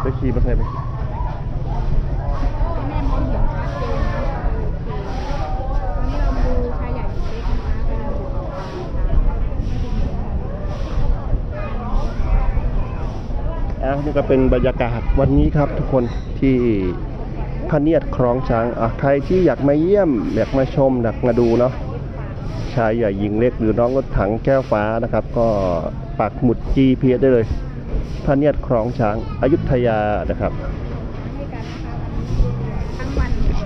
ไปขี่มาใส่ไปแม่มองเห็นชัดเจนนะตอนนี้เราดูชายใหญ่เล็กนะคะก็เราดูออกมานะคะอะนี่ก็เป็นบรรยากาศวันนี้ครับทุกคนที่พระเนียดคลองช้างอะใครที่อยากมาเยี่ยมอยากมาชมอยากมาดูเนาะชายใหญ่หญิงเล็กหรือน้องรถถังแก้วฟ้านะครับ ก็ปักหมุด GPS ได้เลย ระเนียดคลองช้างอยุธยานะครับให้กันนะคะทั้งวันเลย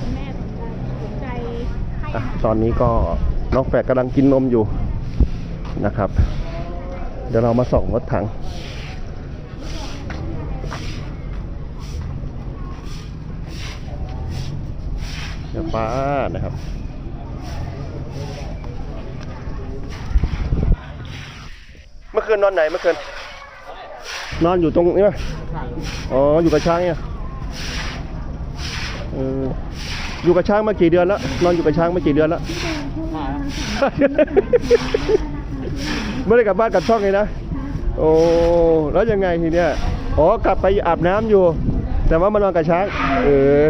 คุณแม่สนใจให้อะอาหารตอนนี้ก็น้องแฝดกำลังกินนมอยู่นะครับ เดี๋ยวเรามาส่องรถถัง เดี๋ยวฟ้านะครับ เมื่อคืนนอนไหนเมื่อคืน นอนอยู่ตรงนี้ไหมอ๋อ อยู่กับช้างเนี่ยเอออยู่กับช้างมากี่เดือนแล้ว นอนอยู่กับช้างมากี่เดือนแล้ว ไม่ได้กลับบ้านกลับช่องเลยนะ โอ้ แล้วยังไงทีเนี้ย อ๋อ กลับไปอาบน้ำอยู่ แต่ว่ามานอนกับช้าง เออ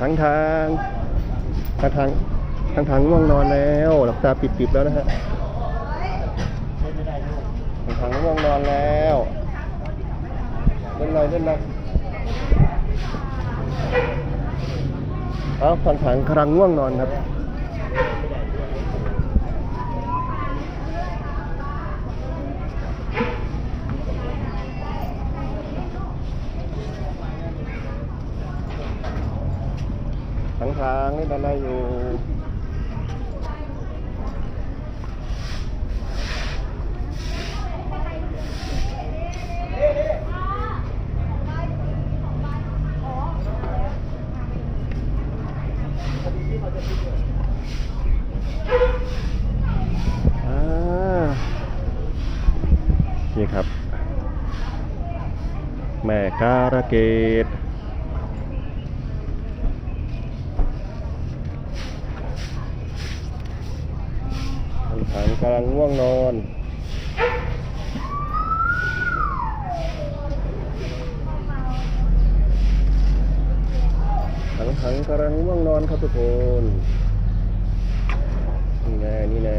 ทั้งทางทั้งทาง ทั้งทางง่วงนอนแล้วหลับตาปิดๆแล้วนะฮะทั้งทางง่วงนอนแล้วเล่นอะไรเล่นอะไรเอาทั้งทางกำลังง่วงนอนครับทั้งทางนี่อะไรอยู่ อ่านี่ ครับ แม่การะเกดถังกำลังง่วงนอนถังถังกำลังง่วงนอนครับทุกคน นี่แน่นี่แน่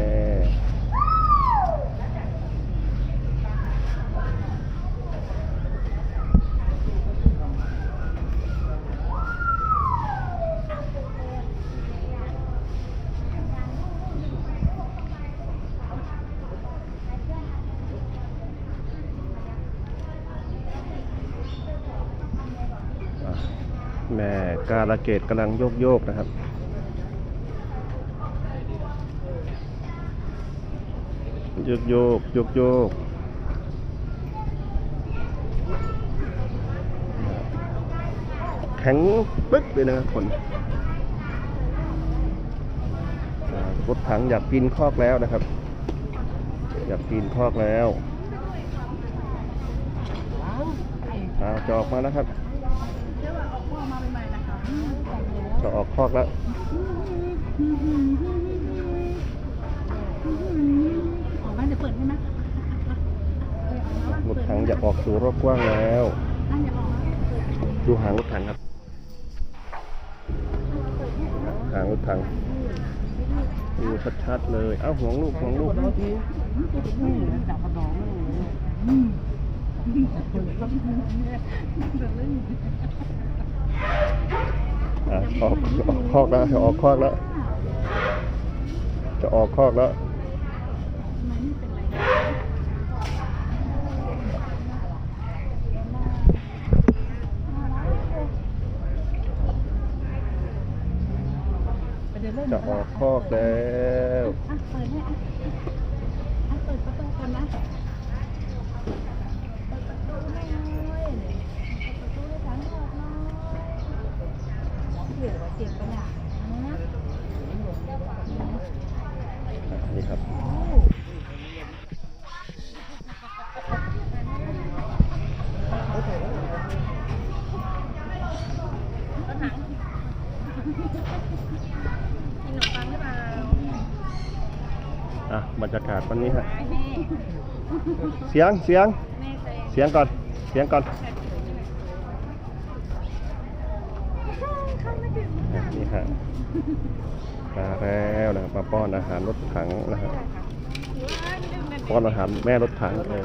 อะ แม่การะเกดกำลังโยกโยกๆนะครับ โยกโยกโยกโยกแข็งปึ๊กเลยนะครับคนอ่ารถถังอยากปีนคอกแล้วนะครับ อยากปีนคอกแล้วอ่าจะออกมาแล้วครับ จะออกคอกแล้วออกบ้านจะเปิดให้ไหมเออออกมารถถังอยากออกสู่รอบกว้างแล้วนั่นอย่าออกนะเปิดดูหางรถถังครับ หางรถถังดูชัดๆเลย เอ้าห่วงลูกห่วงลูกจับกระดองเลย อะออกออกคอกแล้ว จะออกคอกแล้วจะออกคอกแล้วจะออกคอกแล้ว อะเปิดให้อะอะเปิดประตูก่อนนะเปิดประตูให้หน่อยเปิดประตูให้ฉันออกหน่อยเดี๋ยวเจ็บปะเนี่ยนะ อะนี่ครับ กินขนมปังหรือเปล่าอะบรรยากาศวันนี้ฮะแม่เสียงเสียงแม่เคยเสียงก่อนเสียงก่อนนี่ฮะมาแล้วนะครับมาป้อนอาหารรถถังนะฮะป้อนอาหารแม่รถถังเลย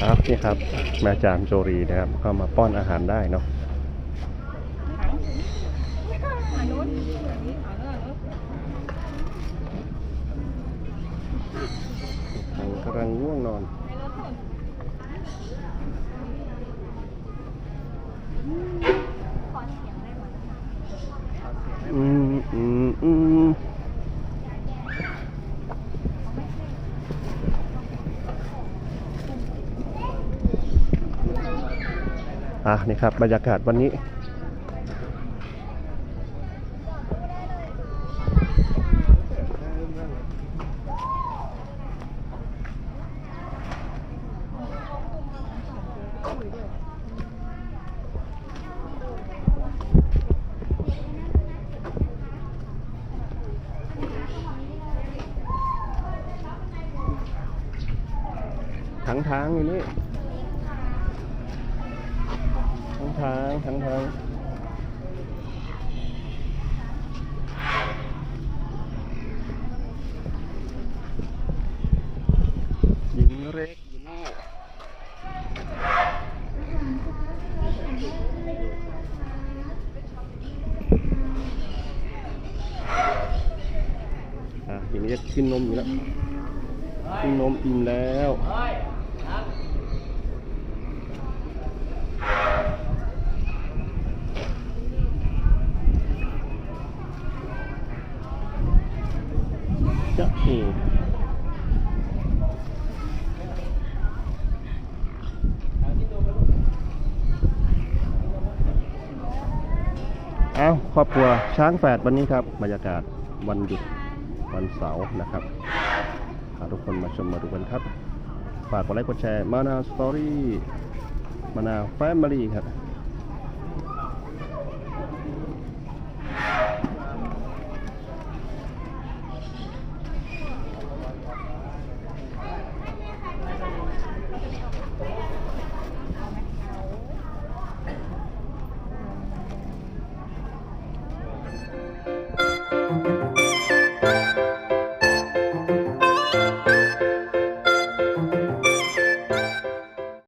ครับนี่ครับแม่จามโจรีนะครับก็มาป้อนอาหารได้เนาะกำลังง่วงนอน ขอเสียงได้ไหม อืมอืมอืม อะนี่ครับบรรยากาศวันนี้ ทั้งทางอยู่นี่ ทั้งทางทั้งทางหญิงเล็กอยู่นี่อะหญิงเล็กกินนมอยู่แล้วกินนมอิ่มแล้ว จะอืม เอาครอบครัวช้างแฝดวันนี้ครับบรรยากาศวันหยุดวันเสาร์นะครับพาทุกคนมาชมมาดูกันครับ ฝากกดไลค์กดแชร์มานาสตอรี่มานาแฟมิลี่ครับ